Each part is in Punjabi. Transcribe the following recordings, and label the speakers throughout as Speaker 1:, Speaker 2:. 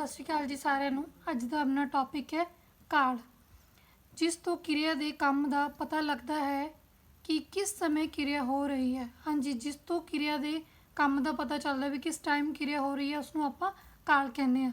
Speaker 1: ਸਤਿ ਸ਼੍ਰੀ ਅਕਾਲ ਜੀ ਸਾਰਿਆਂ ਨੂੰ। ਅੱਜ ਦਾ ਆਪਣਾ ਟੌਪਿਕ ਹੈ ਕਾਲ। ਜਿਸ ਤੋਂ ਕਿਰਿਆ ਦੇ ਕੰਮ ਦਾ ਪਤਾ ਲੱਗਦਾ ਹੈ ਕਿ ਕਿਸ ਸਮੇਂ ਕਿਰਿਆ ਹੋ ਰਹੀ ਹੈ। ਹਾਂਜੀ, ਜਿਸ ਤੋਂ ਕਿਰਿਆ ਦੇ ਕੰਮ ਦਾ ਪਤਾ ਚੱਲਦਾ ਵੀ ਕਿਸ ਟਾਈਮ ਕਿਰਿਆ ਹੋ ਰਹੀ ਹੈ ਉਸ ਨੂੰ ਆਪਾਂ ਕਾਲ ਕਹਿੰਦੇ ਆ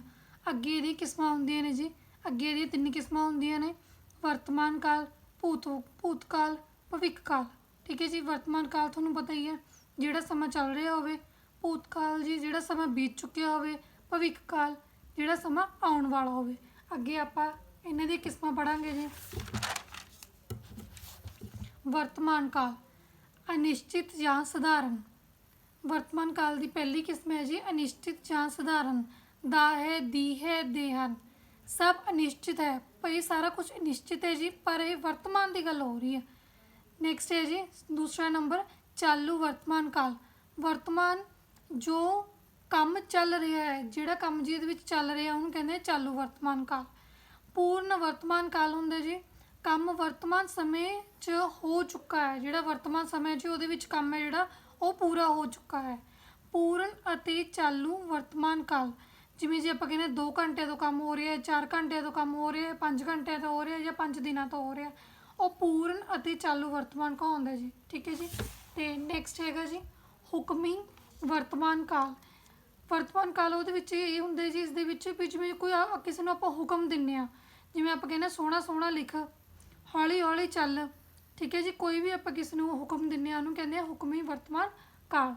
Speaker 1: ਅੱਗੇ ਇਹਦੀ ਕਿਸਮਾਂ ਹੁੰਦੀਆਂ ਨੇ ਜੀ। ਅੱਗੇ ਇਹਦੀਆਂ ਤਿੰਨ ਕਿਸਮਾਂ ਹੁੰਦੀਆਂ ਨੇ। ਵਰਤਮਾਨ ਕਾਲ, ਭੂਤ ਭੂਤਕਾਲ ਭਵਿੱਖ ਕਾਲ। ਠੀਕ ਹੈ ਜੀ, ਵਰਤਮਾਨ ਕਾਲ ਤੁਹਾਨੂੰ ਪਤਾ ਹੀ ਹੈ। ਜਿਹੜਾ ਸਮਾਂ ਚੱਲ ਰਿਹਾ ਹੋਵੇ ਭੂਤਕਾਲ ਜੀ, ਜਿਹੜਾ ਸਮਾਂ ਬੀਤ ਚੁੱਕਿਆ ਹੋਵੇ, ਭਵਿੱਖ ਕਾਲ ਜਿਹੜਾ ਸਮਾਂ ਆਉਣ ਵਾਲਾ ਹੋਵੇ। ਅੱਗੇ ਆਪਾਂ ਇਹਨਾਂ ਦੀਆਂ ਕਿਸਮਾਂ ਪੜਾਂਗੇ ਜੀ। ਵਰਤਮਾਨ ਕਾਲ, ਅਨਿਸ਼ਚਿਤ ਜਾਂ ਸਧਾਰਨ। ਵਰਤਮਾਨ ਕਾਲ ਦੀ ਪਹਿਲੀ ਕਿਸਮ ਹੈ ਜੀ, ਅਨਿਸ਼ਚਿਤ ਜਾਂ ਸਧਾਰਨ। ਦਾ ਹੈ, ਦੀ ਹੈ, ਦੇ ਹਨ। ਸਭ ਅਨਿਸ਼ਚਿਤ ਹੈ। ਪਰ ਇਹ ਸਾਰਾ ਕੁਝ ਨਿਸ਼ਚਿਤ ਹੈ ਜੀ, ਪਰ ਇਹ ਵਰਤਮਾਨ ਦੀ ਗੱਲ ਹੋ ਰਹੀ ਹੈ। ਨੈਕਸਟ ਹੈ ਜੀ, ਦੂਸਰਾ ਨੰਬਰ, ਚਾਲੂ ਵਰਤਮਾਨ ਕਾਲ। ਵਰਤਮਾਨ ਜੋ ਕੰਮ ਚੱਲ ਰਿਹਾ ਹੈ, ਜਿਹੜਾ ਕੰਮ ਜਿਹਦੇ ਵਿੱਚ ਚੱਲ ਰਿਹਾ, ਉਹਨੂੰ ਕਹਿੰਦੇ ਆ ਚਾਲੂ ਵਰਤਮਾਨ ਕਾਲ। ਪੂਰਨ ਵਰਤਮਾਨ ਕਾਲ ਹੁੰਦਾ ਜੀ। ਕੰਮ ਵਰਤਮਾਨ ਸਮੇਂ 'ਚ ਹੋ ਚੁੱਕਾ ਹੈ। ਜਿਹੜਾ ਵਰਤਮਾਨ ਸਮੇਂ 'ਚ, ਉਹਦੇ ਵਿੱਚ ਕੰਮ ਹੈ ਜਿਹੜਾ, ਉਹ ਪੂਰਾ ਹੋ ਚੁੱਕਾ ਹੈ। ਪੂਰਨ ਅਤੇ ਚਾਲੂ ਵਰਤਮਾਨ ਕਾਲ। ਜਿਵੇਂ ਜੇ ਆਪਾਂ ਕਹਿੰਦੇ 2 ਘੰਟਿਆਂ ਤੋਂ ਕੰਮ ਹੋ ਰਿਹਾ ਹੈ 4 ਘੰਟਿਆਂ ਤੋਂ ਕੰਮ ਹੋ ਰਿਹਾ ਹੈ 5 ਘੰਟਿਆਂ ਤੋਂ ਹੋ ਰਿਹਾ ਜਾਂ 5 ਦਿਨਾਂ ਤੋਂ ਹੋ ਰਿਹਾ, ਉਹ ਪੂਰਨ ਅਤੇ ਚਾਲੂ ਵਰਤਮਾਨ ਕਾਲ ਹੁੰਦਾ ਜੀ। ਠੀਕ ਹੈ ਜੀ? ਤੇ ਨੈਕਸਟ ਹੈਗਾ ਜੀ, ਹੁਕਮੀ ਵਰਤਮਾਨ ਕਾਲ। ਵਰਤਮਾਨ ਕਾਲ ਉਹਦੇ ਵਿੱਚ ਇਹ ਹੁੰਦਾ ਜੀ ਇਸ ਦੇ ਵਿੱਚ ਵੀ ਜਿਵੇਂ ਕੋਈ ਆ- ਕਿਸੇ ਨੂੰ ਆਪਾਂ ਹੁਕਮ ਦਿੰਨੇ ਆ। ਜਿਵੇਂ ਆਪਾਂ ਕਹਿੰਦੇ ਹਾਂ, ਸੋਹਣਾ ਸੋਹਣਾ ਲਿਖ ਹੌਲੀ ਹੌਲੀ ਚੱਲ। ਠੀਕ ਹੈ ਜੀ ਕੋਈ ਵੀ ਆਪਾਂ ਕਿਸੇ ਨੂੰ ਹੁਕਮ ਦਿੰਨੇ ਆ ਉਹਨੂੰ ਕਹਿੰਦੇ ਆ ਹੁਕਮੀ ਵਰਤਮਾਨ ਕਾਲ।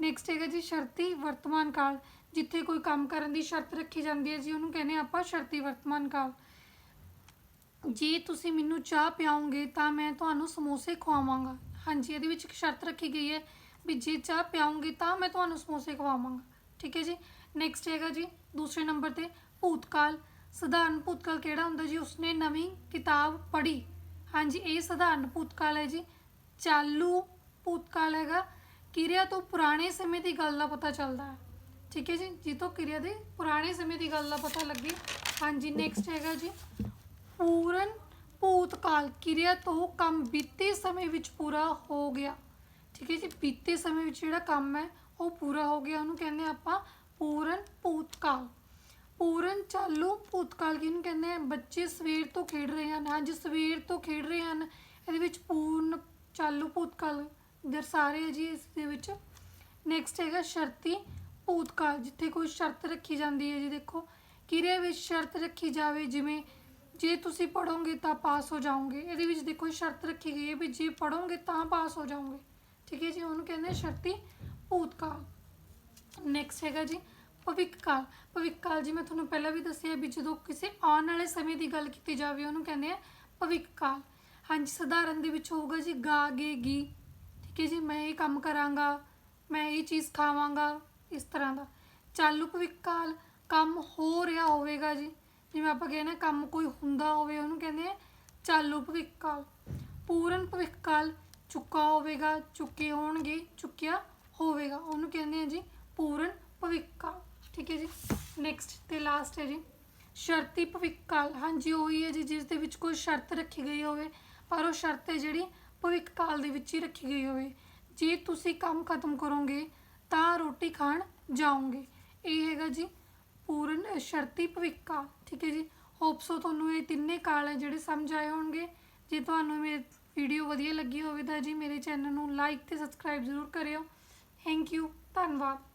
Speaker 1: ਨੈਕਸਟ ਹੈਗਾ ਜੀ ਸ਼ਰਤੀ ਵਰਤਮਾਨ ਕਾਲ। ਜਿੱਥੇ ਕੋਈ ਕੰਮ ਕਰਨ ਦੀ ਸ਼ਰਤ ਰੱਖੀ ਜਾਂਦੀ ਹੈ ਜੀ ਉਹਨੂੰ ਕਹਿੰਦੇ ਆ ਆਪਾਂ ਸ਼ਰਤੀ ਵਰਤਮਾਨ ਕਾਲ। ਜੇ ਤੁਸੀਂ ਮੈਨੂੰ ਚਾਹ ਪਿਆਓਗੇ ਤਾਂ ਮੈਂ ਤੁਹਾਨੂੰ ਸਮੋਸੇ ਖਵਾਵਾਂਗਾ। ਹਾਂਜੀ ਇਹਦੇ ਵਿੱਚ ਇੱਕ ਸ਼ਰਤ ਰੱਖੀ ਗਈ ਹੈ ਵੀ ਜੇ ਚਾਹ ਪਿਆਉਂਗੇ ਤਾਂ ਮੈਂ ਤੁਹਾਨੂੰ ਸਮੋਸੇ ਖਵਾਵਾਂਗਾ। ਠੀਕ ਹੈ ਜੀ। ਨੈਕਸਟ ਹੈਗਾ ਜੀ, ਦੂਸਰੇ ਨੰਬਰ ਤੇ ਭੂਤਕਾਲ। ਸਧਾਰਨ ਭੂਤਕਾਲ ਕਿਹੜਾ ਹੁੰਦਾ ਜੀ? ਉਸਨੇ ਨਵੀਂ ਕਿਤਾਬ ਪੜ੍ਹੀ। ਹਾਂਜੀ, ਇਹ ਸਧਾਰਨ ਭੂਤਕਾਲ ਹੈ ਜੀ। ਚਾਲੂ ਭੂਤਕਾਲ ਹੈਗਾ। ਕਿਰਿਆ ਤੋਂ ਪੁਰਾਣੇ ਸਮੇਂ ਦੀ ਗੱਲ ਦਾ ਪਤਾ ਚੱਲਦਾ ਹੈ। ਠੀਕ ਹੈ ਜੀ ਜੀ ਕਿਰਿਆ ਦੇ ਪੁਰਾਣੇ ਸਮੇਂ ਦੀ ਗੱਲ ਦਾ ਪਤਾ ਲੱਗੇ। ਹਾਂਜੀ ਨੈਕਸਟ ਹੈਗਾ ਜੀ। ਪੂਰਨ ਭੂਤਕਾਲ, ਕਿਰਿਆ ਤੋਂ ਕੰਮ ਬੀਤੇ ਸਮੇਂ ਵਿੱਚ ਪੂਰਾ ਹੋ ਗਿਆ। ਠੀਕ ਹੈ ਜੀ, ਬੀਤੇ ਸਮੇਂ ਵਿੱਚ ਜਿਹੜਾ ਕੰਮ ਹੈ ਉਹ ਪੂਰਾ ਹੋ ਗਿਆ, ਉਹਨੂੰ ਕਹਿੰਦੇ ਆਪਾਂ ਪੂਰਨ ਭੂਤਕਾਲ। ਪੂਰਨ ਚਾਲੂ ਭੂਤਕਾਲ ਕਿਹਨੂੰ ਕਹਿੰਦੇ ਆ, ਬੱਚੇ ਸਵੇਰ ਤੋਂ ਖੇਡ ਰਹੇ ਹਨ, ਅੱਜ ਸਵੇਰ ਤੋਂ ਖੇਡ ਰਹੇ ਹਨ। ਇਹਦੇ ਵਿੱਚ ਪੂਰਨ ਚਾਲੂ ਭੂਤਕਾਲ ਦਰਸਾ ਰਹੇ ਆ ਜੀ ਇਸ ਦੇ ਵਿੱਚ। ਨੈਕਸਟ ਹੈਗਾ ਸ਼ਰਤੀ ਭੂਤਕਾਲ, ਜਿੱਥੇ ਕੋਈ ਸ਼ਰਤ ਰੱਖੀ ਜਾਂਦੀ ਹੈ ਜੀ ਦੇਖੋ। ਕਿਰਿਆ ਵਿੱਚ ਸ਼ਰਤ ਰੱਖੀ ਜਾਵੇ? ਜਿਵੇਂ ਜੇ ਤੁਸੀਂ ਪੜੋਗੇ ਤਾਂ ਪਾਸ ਹੋ ਜਾਓਗੇ। ਇਹਦੇ ਵਿੱਚ ਦੇਖੋ ਸ਼ਰਤ ਰੱਖੀ ਗਈ ਹੈ ਵੀ ਜੇ ਪੜੋਗੇ ਤਾਂ ਪਾਸ ਹੋ ਜਾਓਗੇ। ਠੀਕ ਹੈ ਜੀ, ਉਹਨੂੰ ਕਹਿੰਦੇ ਸ਼ਰਤੀ ਸ਼ਰਤੀ ਭੂਤਕਾਲ ਨੈਕਸਟ ਹੈਗਾ ਜੀ, ਭਵਿੱਖ ਕਾਲ। ਭਵਿੱਖ ਕਾਲ ਜੀ, ਮੈਂ ਤੁਹਾਨੂੰ ਪਹਿਲਾਂ ਵੀ ਦੱਸਿਆ ਵੀ ਜਦੋਂ ਕਿਸੇ ਆਉਣ ਵਾਲੇ ਸਮੇਂ ਦੀ ਗੱਲ ਕੀਤੀ ਜਾਵੇ, ਉਹਨੂੰ ਕਹਿੰਦੇ ਆ ਭਵਿੱਖ ਕਾਲ। ਹਾਂਜੀ, ਸਧਾਰਨ ਦੇ ਵਿੱਚ ਹੋਊਗਾ ਜੀ, ਗਾ, ਗੇ, ਗੀ। ਠੀਕ ਹੈ ਜੀ, ਮੈਂ ਇਹ ਕੰਮ ਕਰਾਂਗਾ, ਮੈਂ ਇਹ ਚੀਜ਼ ਖਾਵਾਂਗਾ, ਇਸ ਤਰ੍ਹਾਂ ਦਾ। ਚਾਲੂ ਭਵਿੱਖ ਕਾਲ, ਕੰਮ ਹੋ ਰਿਹਾ ਹੋਵੇਗਾ ਜੀ। ਜਿਵੇਂ ਆਪਾਂ ਕਹਿੰਦੇ ਹਾਂ ਕੰਮ ਕੋਈ ਹੁੰਦਾ ਹੋਵੇ, ਉਹਨੂੰ ਕਹਿੰਦੇ ਆ ਚਾਲੂ ਭਵਿੱਖ ਕਾਲ। ਪੂਰਨ ਭਵਿੱਖ ਕਾਲ ਚੁੱਕਾ ਹੋਵੇਗਾ, ਚੁੱਕੇ ਹੋਣਗੇ, ਚੁੱਕਿਆ ਹੋਵੇਗਾ। ਉਹਨੂੰ ਕਹਿੰਦੇ ਆ ਜੀ ਪੂਰਨ ਭਵਿੱਖ ਠੀਕ ਹੈ ਜੀ? ਨੈਕਸਟ ਤੇ ਲਾਸਟ ਹੈ ਜੀ। ਸ਼ਰਤੀ ਭਵਿੱਖ ਕਾਲ ਹਾਂਜੀ, ਉਹੀ ਹੈ ਜੀ ਜਿਸ ਦੇ ਵਿੱਚ ਕੋਈ ਸ਼ਰਤ ਰੱਖੀ ਗਈ ਹੋਵੇ, ਪਰ ਉਹ ਸ਼ਰਤ ਹੈ ਜਿਹੜੀ ਭਵਿੱਖ ਕਾਲ ਦੇ ਵਿੱਚ ਹੀ ਰੱਖੀ ਗਈ ਹੋਵੇ। ਜੇ ਤੁਸੀਂ ਕੰਮ ਖਤਮ ਕਰੋਗੇ, ਤਾਂ ਰੋਟੀ ਖਾਣ ਜਾਓਗੇ। ਇਹ ਹੈਗਾ ਜੀ ਪੂਰਨ ਸ਼ਰਤੀ ਭਵਿੱਖ ਠੀਕ ਹੈ ਜੀ? ਹੋਪ ਸੋ ਤੁਹਾਨੂੰ ਇਹ ਤਿੰਨੇ ਕਾਲ ਹੈ ਜਿਹੜੇ ਸਮਝ ਆਏ ਹੋਣਗੇ। ਜੇ ਤੁਹਾਨੂੰ ਮੇਰੀ ਵੀਡੀਓ ਵਧੀਆ ਲੱਗੀ ਹੋਵੇ ਤਾਂ ਜੀ ਮੇਰੇ ਚੈਨਲ ਨੂੰ ਲਾਈਕ ਤੇ ਸਬਸਕ੍ਰਾਈਬ ਜ਼ਰੂਰ ਕਰਿਓ। ਥੈਂਕ ਯੂ ਧੰਨਵਾਦ।